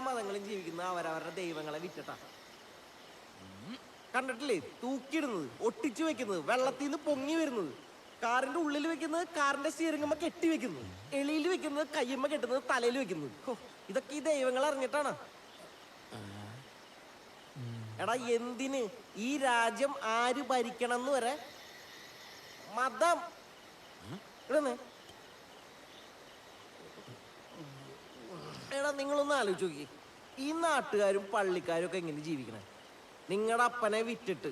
മതങ്ങളും ജീവിക്കുന്ന അവരവരുടെ ദൈവങ്ങളെ വിറ്റട്ടാ. കണ്ടിട്ടില്ലേ? തൂക്കിയിടുന്നത് ഒട്ടിച്ചു വെക്കുന്നത് വെള്ളത്തിൽ നിന്ന് പൊങ്ങി വരുന്നത്. കാറിന്റെ ഉള്ളിൽ വെക്കുന്നത് കാറിന്റെ സ്റ്റിയറിംഗമ്മ കെട്ടി വെക്കുന്നത്. എളിയിൽ വെക്കുന്നത് കയ്യമ്മ കെട്ടുന്നത് തലയിൽ വെക്കുന്നത്. ഇതൊക്കെ ഈ ദൈവങ്ങൾ അറിഞ്ഞിട്ടാണ്. എടാ എന്തിന്? ഈ രാജ്യം ആര് ഭരിക്കണം എന്ന് വരെ മതം. ഇവിടുന്ന് നിങ്ങളൊന്ന് ആലോചിച്ച് നോക്കി. ഈ നാട്ടുകാരും പള്ളിക്കാരും ഒക്കെ എങ്ങനെ ജീവിക്കണേ? നിങ്ങളുടെ അപ്പനെ വിറ്റിട്ട്.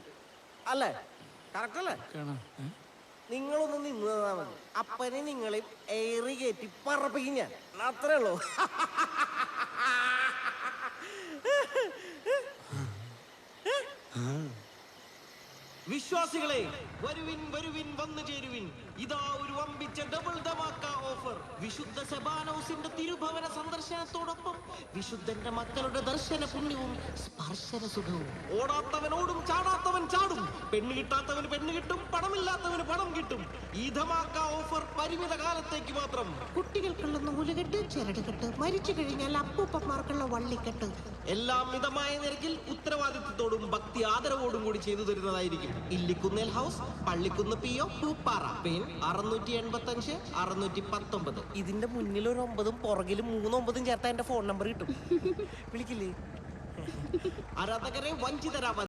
അല്ലേ? കറക്റ്റ് അല്ലേ നിങ്ങളൊന്ന് നിന്ന് തന്നാ മതി. അപ്പനെ നിങ്ങളെ എയറി കയറ്റി പറപ്പിക്കും ഞാൻ. അത്രേ ഉള്ളൂ. വിശ്വാസികളെ വരുവിൻ വരുവിൻ വന്നു ചേരുവിൻ. ഇതാ ഒരു വമ്പിച്ച ഡബിൾ ധമാക്ക ഓഫർ വിശുദ്ധ സെബാനോസിന്റെ തിരുഭവന സന്ദർശനത്തോടൊപ്പം വിശുദ്ധന്റെ മക്കളുടെ ദർശന പുണ്യവും സ്പർശന സുഖവും. ഓടാത്തവനോടും ചാടാത്തവൻ ചാടും പെണ്ണ് കിട്ടാത്തവന് പെണ്ണ് കിട്ടും പണമില്ലാത്തവന് പണം കിട്ടും. ഈധമാക്ക ധമാക്ക ഓഫർ പരിമിത കാലത്തേക്ക് മാത്രം. കുട്ടികൾക്കുള്ള നൂലുകെട്ട് ചിരടുകെട്ട് മരിച്ചു കഴിഞ്ഞാൽ അപ്പൂപ്പന്മാർക്കുള്ള വള്ളിക്കെട്ട്. എല്ലാം മിതമായ നിരക്കിൽ ഉത്തരവാദിത്വത്തോടും ഭക്തി ആദരവോടും കൂടി ചെയ്തു തരുന്നതായിരിക്കും. Illikkunnel house Pallikkunnu P O Pooppara. Pin അറുന്നൂറ്റി എൺപത്തി അഞ്ച് അറുന്നൂറ്റി പത്തൊമ്പത്. ഇതിന്റെ മുന്നിൽ ഒരു ഒമ്പതും പുറകിൽ മൂന്നൊമ്പതും ചേർത്താൽ ചേർത്താ എന്റെ ഫോൺ നമ്പർ കിട്ടും. വിളിക്കില്ലേ? ആരാധകരെ വഞ്ചിതരാവാൻ